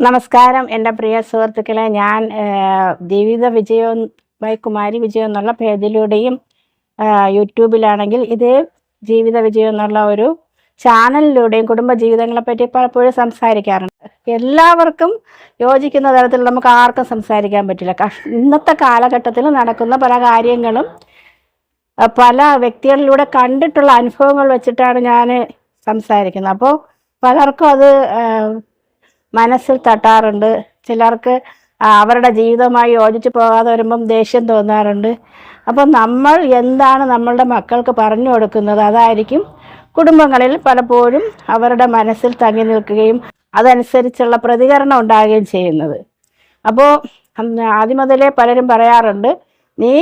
നമസ്കാരം. എന്റെ പ്രിയ സുഹൃത്തുക്കളെ ഞാൻ ജീവിത വിജയം ബൈ കുമാരി വിജയം എന്നുള്ള പേജിലൂടെയും യൂട്യൂബിലാണെങ്കിൽ ഇതേ ജീവിത വിജയം എന്നുള്ള ഒരു ചാനലിലൂടെയും കുടുംബ ജീവിതങ്ങളെ പലപ്പോഴും സംസാരിക്കാറുണ്ട്. എല്ലാവർക്കും യോജിക്കുന്ന തരത്തിൽ നമുക്ക് ആർക്കും സംസാരിക്കാൻ പറ്റില്ല. ഇന്നത്തെ കാലഘട്ടത്തിൽ നടക്കുന്ന പല കാര്യങ്ങളും പല വ്യക്തികളിലൂടെ കണ്ടിട്ടുള്ള അനുഭവങ്ങൾ വെച്ചിട്ടാണ് ഞാൻ സംസാരിക്കുന്നത്. അപ്പോൾ പലർക്കും അത് മനസ്സിൽ തട്ടാറുണ്ട്. ചിലർക്ക് അവരുടെ ജീവിതവുമായി യോജിച്ച് പോകാതെ വരുമ്പം ദേഷ്യം തോന്നാറുണ്ട്. അപ്പം നമ്മൾ എന്താണ് നമ്മളുടെ മക്കൾക്ക് പറഞ്ഞു കൊടുക്കുന്നത്? അതായിരിക്കും കുടുംബങ്ങളിൽ പലപ്പോഴും അവരുടെ മനസ്സിൽ തങ്ങി നിൽക്കുകയും അതനുസരിച്ചുള്ള പ്രതികരണം ഉണ്ടാകുകയും ചെയ്യുന്നത്. അപ്പോൾ ആദ്യം മുതലേ പലരും പറയാറുണ്ട് നീ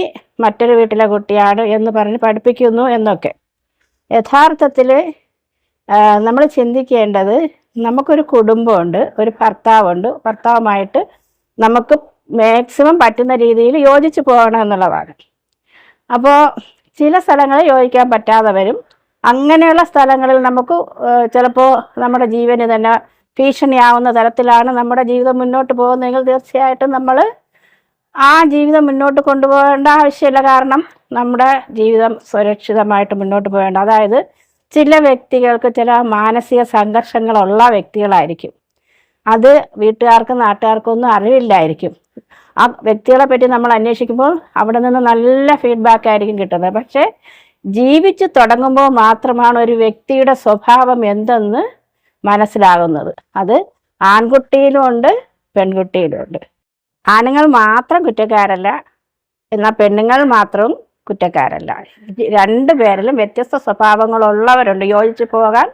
മറ്റൊരു വീട്ടിലെ കുട്ടിയാണ് എന്ന് പറഞ്ഞ് പഠിപ്പിക്കുന്നു എന്നൊക്കെ. യഥാർത്ഥത്തിൽ നമ്മൾ ചിന്തിക്കേണ്ടത് നമുക്കൊരു കുടുംബമുണ്ട് ഒരു ഭർത്താവുണ്ട്. ഭർത്താവുമായിട്ട് നമുക്ക് മാക്സിമം പറ്റുന്ന രീതിയിൽ യോജിച്ച് പോകണം എന്നുള്ളതാണ്. അപ്പോൾ ചില സ്ഥലങ്ങളിൽ യോജിക്കാൻ പറ്റാതെ വരും. അങ്ങനെയുള്ള സ്ഥലങ്ങളിൽ നമുക്ക് ചിലപ്പോൾ നമ്മുടെ ജീവന് തന്നെ ഭീഷണിയാവുന്ന തരത്തിലാണ് നമ്മുടെ ജീവിതം മുന്നോട്ട് പോകുന്നതെങ്കിൽ തീർച്ചയായിട്ടും നമ്മൾ ആ ജീവിതം മുന്നോട്ട് കൊണ്ടുപോകേണ്ട ആവശ്യമില്ല. കാരണം നമ്മുടെ ജീവിതം സുരക്ഷിതമായിട്ട് മുന്നോട്ട് പോകേണ്ട. അതായത് ചില വ്യക്തികൾക്ക് ചില മാനസിക സംഘർഷങ്ങളുള്ള വ്യക്തികളായിരിക്കും. അത് വീട്ടുകാർക്കും നാട്ടുകാർക്കും ഒന്നും അറിവില്ലായിരിക്കും. ആ വ്യക്തികളെ പറ്റി നമ്മൾ അന്വേഷിക്കുമ്പോൾ അവിടെ നിന്ന് നല്ല ഫീഡ്ബാക്ക് ആയിരിക്കും കിട്ടുന്നത്. പക്ഷേ ജീവിച്ചു തുടങ്ങുമ്പോൾ മാത്രമാണ് ഒരു വ്യക്തിയുടെ സ്വഭാവം എന്തെന്ന് മനസ്സിലാകുന്നത്. അത് ആൺകുട്ടിയിലും ഉണ്ട് പെൺകുട്ടിയിലും ഉണ്ട്. ആണുങ്ങൾ മാത്രം കുറ്റക്കാരല്ല എന്നാൽ പെണ്ണുങ്ങൾ മാത്രം കുറ്റക്കാരല്ല. രണ്ടു പേരിലും വ്യത്യസ്ത സ്വഭാവങ്ങളുള്ളവരുണ്ട്. യോജിച്ചു പോകാൻ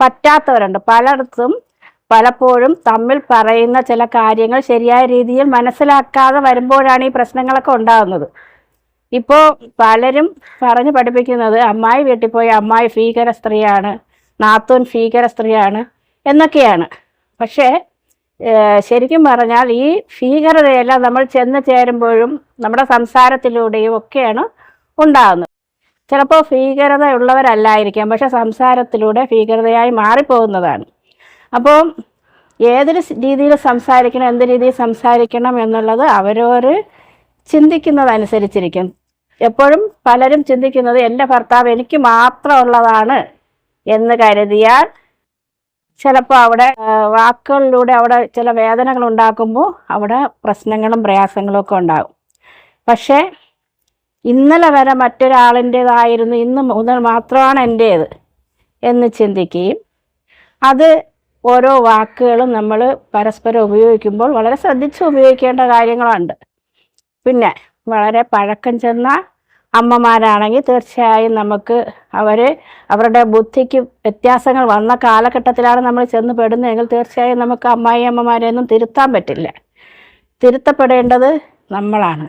പറ്റാത്തവരുണ്ട്. പലയിടത്തും പലപ്പോഴും തമ്മിൽ പറയുന്ന ചില കാര്യങ്ങൾ ശരിയായ രീതിയിൽ മനസ്സിലാക്കാതെ വരുമ്പോഴാണ് ഈ പ്രശ്നങ്ങളൊക്കെ ഉണ്ടാകുന്നത്. ഇപ്പോൾ പലരും പറഞ്ഞു പഠിപ്പിക്കുന്നത് അമ്മായി വീട്ടിൽ പോയി അമ്മായി ഭീകര സ്ത്രീയാണ് നാത്തൂൻ ഭീകര സ്ത്രീയാണ് എന്നൊക്കെയാണ്. പക്ഷേ ശരിക്കും പറഞ്ഞാൽ ഈ ഭീകരതയെല്ലാം നമ്മൾ ചെന്ന് ചേരുമ്പോഴും നമ്മുടെ സംസാരത്തിലൂടെയും ഒക്കെയാണ് ഉണ്ടാകുന്നത് ചിലപ്പോൾ ഭീകരത ഉള്ളവരല്ലായിരിക്കാം പക്ഷെ സംസാരത്തിലൂടെ ഭീകരതയായി മാറിപ്പോകുന്നതാണ്. അപ്പോൾ ഏതൊരു രീതിയിൽ സംസാരിക്കണം എന്ത് രീതിയിൽ സംസാരിക്കണം എന്നുള്ളത് അവരോർ ചിന്തിക്കുന്നതനുസരിച്ചിരിക്കും. എപ്പോഴും പലരും ചിന്തിക്കുന്നത് എന്റെ ഭർത്താവ് എനിക്ക് മാത്രമുള്ളതാണ് എന്ന് കരുതിയാൽ ചിലപ്പോൾ അവിടെ വാക്കുകളിലൂടെ അവിടെ ചില വേദനകൾ ഉണ്ടാക്കുമ്പോൾ അവിടെ പ്രശ്നങ്ങളും പ്രയാസങ്ങളും ഒക്കെ ഉണ്ടാകും. പക്ഷേ ഇന്നലെ വരെ മറ്റൊരാളിന്റേതായിരുന്നു ഇന്ന് മുതൽ മാത്രമാണ് എന്റേത് എന്ന് ചിന്തിക്കുകയും അത് ഓരോ വാക്കുകളും നമ്മൾ പരസ്പരം ഉപയോഗിക്കുമ്പോൾ വളരെ ശ്രദ്ധിച്ച് ഉപയോഗിക്കേണ്ട കാര്യങ്ങളുണ്ട് പിന്നെ വളരെ പഴക്കം ചെന്ന അമ്മമാരാണെങ്കിൽ തീർച്ചയായും നമുക്ക് അവർ അവരുടെ ബുദ്ധിക്ക് വ്യത്യാസങ്ങൾ വന്ന കാലഘട്ടത്തിലാണ് നമ്മൾ ചെന്ന് പെടുന്നതെങ്കിൽ തീർച്ചയായും നമുക്ക് അമ്മായി അമ്മമാരെയൊന്നും തിരുത്താൻ പറ്റില്ല. തിരുത്തപ്പെടേണ്ടത് നമ്മളാണ്.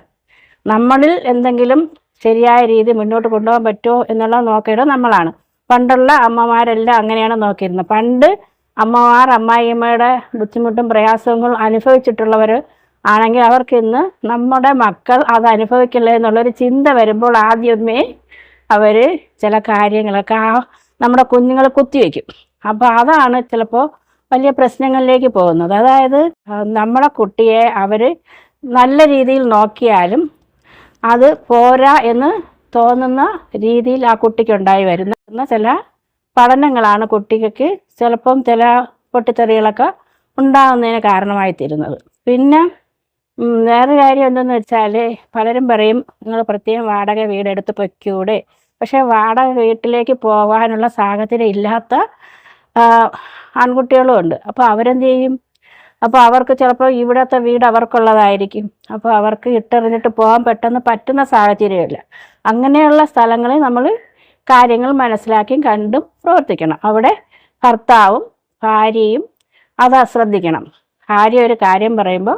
നമ്മളിൽ എന്തെങ്കിലും ശരിയായ രീതി മുന്നോട്ട് കൊണ്ടുപോകാൻ പറ്റുമോ എന്നുള്ളത് നോക്കേണ്ടത് നമ്മളാണ്. പണ്ടുള്ള അമ്മമാരെല്ലാം അങ്ങനെയാണ് നോക്കിയിരുന്നത്. പണ്ട് അമ്മമാർ അമ്മായിയമ്മയുടെ ബുദ്ധിമുട്ടും പ്രയാസങ്ങളും അനുഭവിച്ചിട്ടുള്ളവർ ആണെങ്കിൽ അവർക്ക് ഇന്ന് നമ്മുടെ മക്കൾ അത് അനുഭവിക്കില്ല എന്നുള്ളൊരു ചിന്ത വരുമ്പോൾ ആദ്യമേ അവർ ചില കാര്യങ്ങളൊക്കെ ആ നമ്മുടെ കുഞ്ഞുങ്ങൾ കുത്തിവെക്കും അപ്പോൾ അതാണ് ചിലപ്പോൾ വലിയ പ്രശ്നങ്ങളിലേക്ക് പോകുന്നത്. അതായത് നമ്മുടെ കുട്ടിയെ അവർ നല്ല രീതിയിൽ നോക്കിയാലും അത് പോരാ എന്ന് തോന്നുന്ന രീതിയിൽ ആ കുട്ടിക്കുണ്ടായി വരുന്ന ചില പഠനങ്ങളാണ് കുട്ടികൾക്ക് ചിലപ്പം ചില പൊട്ടിത്തെറികളൊക്കെ ഉണ്ടാകുന്നതിന് കാരണമായി തീരുന്നത് പിന്നെ വേറെ കാര്യം എന്തെന്ന് വെച്ചാൽ പലരും പറയും നിങ്ങൾ പ്രത്യേകം വാടക വീട് എടുത്ത് പൊയ്ക്കൂടെ? പക്ഷേ വാടക വീട്ടിലേക്ക് പോകാനുള്ള സാഹചര്യം ഇല്ലാത്ത ആൺകുട്ടികളും ഉണ്ട്. അപ്പോൾ അവരെന്ത് ചെയ്യും? അപ്പോൾ അവർക്ക് ചിലപ്പോൾ ഇവിടുത്തെ വീട് അവർക്കുള്ളതായിരിക്കും. അപ്പോൾ അവർക്ക് ഇട്ടെറിഞ്ഞിട്ട് പോകാൻ പെട്ടെന്ന് പറ്റുന്ന സാഹചര്യമില്ല. അങ്ങനെയുള്ള സ്ഥലങ്ങളിൽ നമ്മൾ കാര്യങ്ങൾ മനസ്സിലാക്കിയും കണ്ടും പ്രവർത്തിക്കണം. അവിടെ ഭർത്താവും ഭാര്യയും അത് ശ്രദ്ധിക്കണം ഭാര്യ ഒരു കാര്യം പറയുമ്പോൾ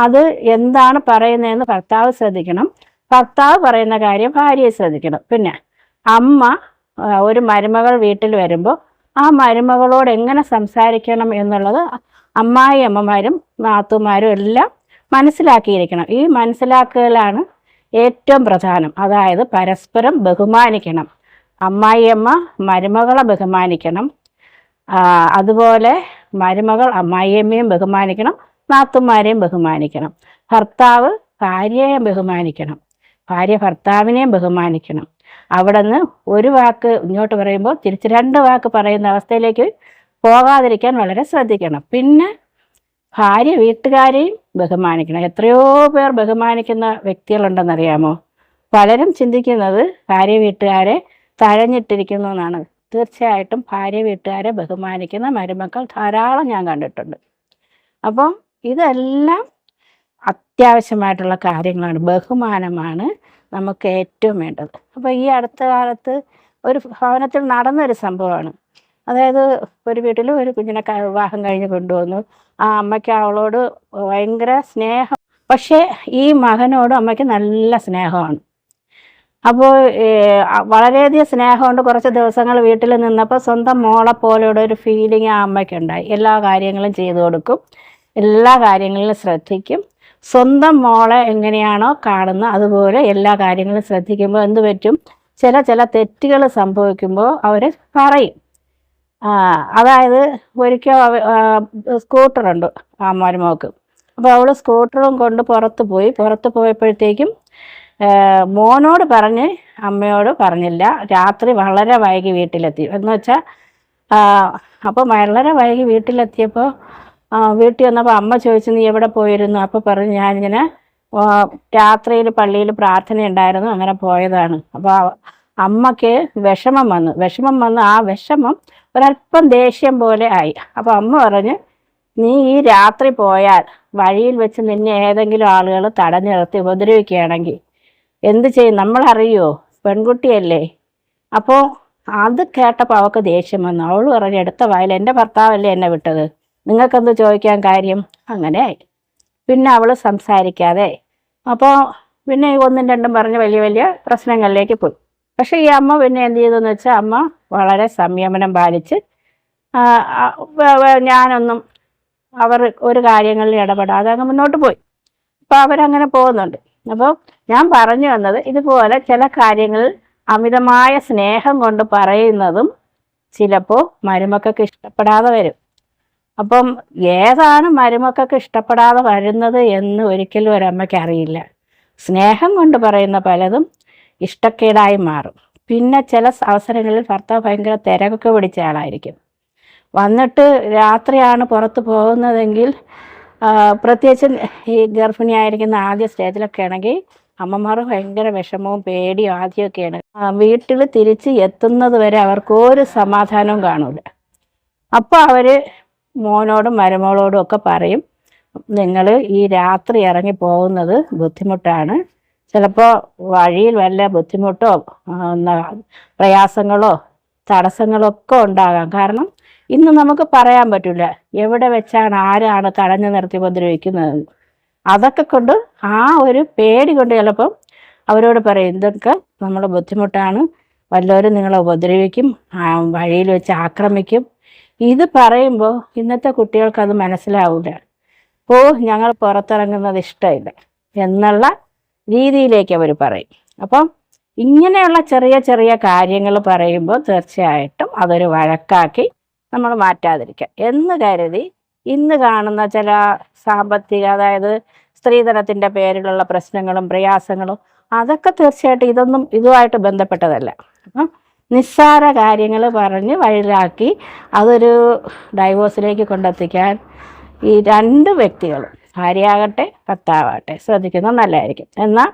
അത് എന്താണ് പറയുന്നതെന്ന് ഭർത്താവ് ശ്രദ്ധിക്കണം. ഭർത്താവ് പറയുന്ന കാര്യം ഭാര്യയെ ശ്രദ്ധിക്കണം. പിന്നെ അമ്മ ഒരു മരുമകൾ വീട്ടിൽ വരുമ്പോൾ ആ മരുമകളോട് എങ്ങനെ സംസാരിക്കണം എന്നുള്ളത് അമ്മായി അമ്മമാരും നാത്തുമാരും എല്ലാം മനസ്സിലാക്കിയിരിക്കണം. ഈ മനസ്സിലാക്കലാണ് ഏറ്റവും പ്രധാനം. അതായത് പരസ്പരം ബഹുമാനിക്കണം. അമ്മായിയമ്മ മരുമകളെ ബഹുമാനിക്കണം. അതുപോലെ മരുമകൾ അമ്മായിയമ്മയും ബഹുമാനിക്കണം. നാത്തുമാരെയും ബഹുമാനിക്കണം. ഭർത്താവ് ഭാര്യയെ ബഹുമാനിക്കണം. ഭാര്യ ഭർത്താവിനെയും ബഹുമാനിക്കണം. അവിടെ നിന്ന് ഒരു വാക്ക് ഇങ്ങോട്ട് പറയുമ്പോൾ തിരിച്ച് രണ്ട് വാക്ക് പറയുന്ന അവസ്ഥയിലേക്ക് പോകാതിരിക്കാൻ വളരെ ശ്രദ്ധിക്കണം. പിന്നെ ഭാര്യ വീട്ടുകാരെയും ബഹുമാനിക്കണം. എത്രയോ പേർ ബഹുമാനിക്കുന്ന വ്യക്തികളുണ്ടെന്നറിയാമോ? പലരും ചിന്തിക്കുന്നത് ഭാര്യ വീട്ടുകാരെ തഴഞ്ഞിട്ടിരിക്കുന്നു എന്നാണ്. തീർച്ചയായിട്ടും ഭാര്യ വീട്ടുകാരെ ബഹുമാനിക്കുന്ന മരുമക്കൾ ധാരാളം ഞാൻ കണ്ടിട്ടുണ്ട്. അപ്പം ഇതെല്ലാം അത്യാവശ്യമായിട്ടുള്ള കാര്യങ്ങളാണ് ബഹുമാനമാണ് നമുക്ക് ഏറ്റവും വേണ്ടത്. അപ്പോൾ ഈ അടുത്ത കാലത്ത് ഒരു ഭവനത്തിൽ നടന്നൊരു സംഭവമാണ്. അതായത് ഒരു വീട്ടിൽ ഒരു കുഞ്ഞിനെ വിവാഹം കഴിഞ്ഞ് കൊണ്ടുവന്നു. ആ അമ്മയ്ക്ക് അവളോട് ഭയങ്കര സ്നേഹം. പക്ഷേ ഈ മകനോട് അമ്മയ്ക്ക് നല്ല സ്നേഹമാണ്. അപ്പോൾ വളരെയധികം സ്നേഹമുണ്ട്. കുറച്ച് ദിവസങ്ങൾ വീട്ടിൽ നിന്നപ്പോൾ സ്വന്തം മോളെ പോലെയുള്ള ഒരു ഫീലിംഗ് ആ അമ്മയ്ക്കുണ്ടായി. എല്ലാ കാര്യങ്ങളും ചെയ്തു കൊടുക്കും. എല്ലാ കാര്യങ്ങളിലും ശ്രദ്ധിക്കും. സ്വന്തം മോളെ എങ്ങനെയാണോ കാണുന്നത് അതുപോലെ എല്ലാ കാര്യങ്ങളും ശ്രദ്ധിക്കുമ്പോൾ എന്ത് പറ്റും? ചില ചില തെറ്റുകൾ സംഭവിക്കുമ്പോൾ അവർ പറയും. അതായത് ഒരിക്കൽ സ്കൂട്ടറുണ്ട് ആ മരുമോക്ക് അപ്പോൾ അവൾ സ്കൂട്ടറും കൊണ്ട് പുറത്ത് പോയി. പുറത്ത് പോയപ്പോഴത്തേക്കും മോനോട് പറഞ്ഞ് അമ്മയോട് പറഞ്ഞില്ല. രാത്രി വളരെ വൈകി വീട്ടിലെത്തി. എന്ന് വെച്ചാൽ അപ്പോൾ വളരെ വൈകി വീട്ടിലെത്തിയപ്പോൾ വീട്ടിൽ വന്നപ്പോൾ അമ്മ ചോദിച്ചു നീ എവിടെ പോയിരുന്നു? അപ്പോൾ പറഞ്ഞു ഞാനിങ്ങനെ രാത്രിയിൽ പള്ളിയിൽ പ്രാർത്ഥന ഉണ്ടായിരുന്നു അങ്ങനെ പോയതാണ്. അപ്പോൾ അമ്മയ്ക്ക് വിഷമം വന്നു. വിഷമം വന്ന് ആ വിഷമം ഒരല്പം ദേഷ്യം പോലെ ആയി. അപ്പോൾ അമ്മ പറഞ്ഞ് നീ ഈ രാത്രി പോയാൽ വഴിയിൽ വെച്ച് നിന്നെ ഏതെങ്കിലും ആളുകൾ തടഞ്ഞു നിർത്തി ഉപദ്രവിക്കുകയാണെങ്കിൽ എന്ത് ചെയ്യും? നമ്മളറിയോ? പെൺകുട്ടിയല്ലേ? അപ്പോൾ അത് കേട്ടപ്പോൾ അവൾക്ക് ദേഷ്യം വന്നു. അവൾ പറഞ്ഞ് എടുത്ത വായിൽ എന്റെ ഭർത്താവല്ലേ എന്നെ വിട്ടത്? നിങ്ങൾക്കെന്ത് ചോദിക്കാൻ കാര്യം? അങ്ങനെ പിന്നെ അവൾ സംസാരിക്കാതെ അപ്പോൾ പിന്നെ ഒന്നും രണ്ടും പറഞ്ഞ് വലിയ വലിയ പ്രശ്നങ്ങളിലേക്ക് പോയി. പക്ഷേ ഈ അമ്മ പിന്നെ എന്ത് ചെയ്തെന്ന് വെച്ചാൽ അമ്മ വളരെ സംയമനം പാലിച്ച് ഞാനൊന്നും അവർ ഒരു കാര്യങ്ങളിൽ ഇടപെടാതെ അങ്ങ് മുന്നോട്ട് പോയി. അപ്പോൾ അവരങ്ങനെ പോകുന്നുണ്ട്. അപ്പോൾ ഞാൻ പറഞ്ഞു വന്നത് ഇതുപോലെ ചില കാര്യങ്ങളിൽ അമിതമായ സ്നേഹം കൊണ്ട് പറയുന്നതും ചിലപ്പോൾ മരുമക്കൾക്ക് ഇഷ്ടപ്പെടാതെ വരും. അപ്പം ഏതാണ് മരുമക്കൾക്ക് ഇഷ്ടപ്പെടാതെ വരുന്നത് എന്ന് ഒരിക്കലും ഒരമ്മയ്ക്ക് അറിയില്ല. സ്നേഹം കൊണ്ട് പറയുന്ന പലതും ഇഷ്ടക്കേടായി മാറും. പിന്നെ ചില അവസരങ്ങളിൽ ഭർത്താവ് ഭയങ്കര തിരക്കൊക്കെ പിടിച്ച ആളായിരിക്കും. വന്നിട്ട് രാത്രിയാണ് പുറത്ത് പോകുന്നതെങ്കിൽ പ്രത്യേകിച്ച് ഈ ഗർഭിണിയായിരിക്കുന്ന ആദ്യ സ്റ്റേജിലൊക്കെ ആണെങ്കിൽ അമ്മമാർ ഭയങ്കര വിഷമവും പേടിയും ആദ്യമൊക്കെയാണ് വീട്ടിൽ തിരിച്ച് എത്തുന്നത് വരെ അവർക്കൊരു സമാധാനവും കാണൂല. അപ്പോൾ അവർ മോനോടും മരുമകളോടും ഒക്കെ പറയും നിങ്ങൾ ഈ രാത്രി ഇറങ്ങി പോകുന്നത് ബുദ്ധിമുട്ടാണ്. ചിലപ്പോൾ വഴിയിൽ വല്ല ബുദ്ധിമുട്ടോ പ്രയാസങ്ങളോ തടസ്സങ്ങളോ ഒക്കെ ഉണ്ടാകാം. കാരണം ഇന്ന് നമുക്ക് പറയാൻ പറ്റില്ല. എവിടെ വെച്ചാണ് ആരാണ് തടഞ്ഞു നിർത്തി ഉപദ്രവിക്കുന്നത്? അതൊക്കെ കൊണ്ട് ആ ഒരു പേടി കൊണ്ട് ചിലപ്പം അവരോട് പറയും ഇതൊക്കെ നമ്മൾ ബുദ്ധിമുട്ടാണ്. വല്ലവരും നിങ്ങളെ ഉപദ്രവിക്കും. വഴിയിൽ വെച്ച് ആക്രമിക്കും. ഇത് പറയുമ്പോൾ ഇന്നത്തെ കുട്ടികൾക്ക് അത് മനസ്സിലാവില്ല ഓ ഞങ്ങൾ പുറത്തിറങ്ങുന്നത് ഇഷ്ടമില്ല എന്നുള്ള രീതിയിലേക്ക് അവർ പറയും. അപ്പം ഇങ്ങനെയുള്ള ചെറിയ ചെറിയ കാര്യങ്ങൾ പറയുമ്പോൾ തീർച്ചയായിട്ടും അതൊരു വഴക്കാക്കി നമ്മൾ മാറ്റാതിരിക്കുക. എന്ന് കരുതി ഇന്ന് കാണുന്ന ചില സാമ്പത്തിക അതായത് സ്ത്രീധനത്തിന്റെ പേരിലുള്ള പ്രശ്നങ്ങളും പ്രയാസങ്ങളും അതൊക്കെ തീർച്ചയായിട്ടും ഇതൊന്നും ഇതുമായിട്ട് ബന്ധപ്പെട്ടതല്ല. അപ്പം നിസ്സാര കാര്യങ്ങൾ പറഞ്ഞ് വഴിലാക്കി അതൊരു ഡൈവോഴ്സിലേക്ക് കൊണ്ടെത്തിക്കാൻ ഈ രണ്ട് വ്യക്തികളും ഭാര്യയാകട്ടെ ഭർത്താവാകട്ടെ ശ്രദ്ധിക്കുന്നത് നല്ലതായിരിക്കും. എന്നാൽ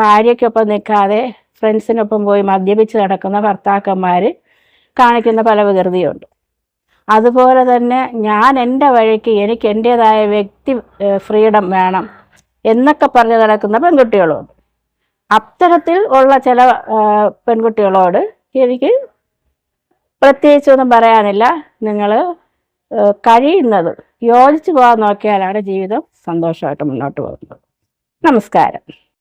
ഭാര്യയ്ക്കൊപ്പം നിൽക്കാതെ ഫ്രണ്ട്സിനൊപ്പം പോയി മദ്യപിച്ച് നടക്കുന്ന ഭർത്താക്കന്മാർ കാണിക്കുന്ന പല വികൃതിയുണ്ട്. അതുപോലെ തന്നെ ഞാൻ എന്റെ വഴിക്ക് എനിക്ക് എന്റേതായ വ്യക്തി ഫ്രീഡം വേണം എന്നൊക്കെ പറഞ്ഞ് നടക്കുന്ന പെൺകുട്ടികളുണ്ട്. അത്തരത്തിൽ ഉള്ള ചില പെൺകുട്ടികളോട് എനിക്ക് പ്രത്യേകിച്ചൊന്നും പറയാനില്ല. നിങ്ങൾ കഴിയുന്നത് യോജിച്ച് പോകാൻ നോക്കിയാലാണ് ജീവിതം സന്തോഷമായിട്ട് മുന്നോട്ട് പോകുന്നത്. നമസ്കാരം.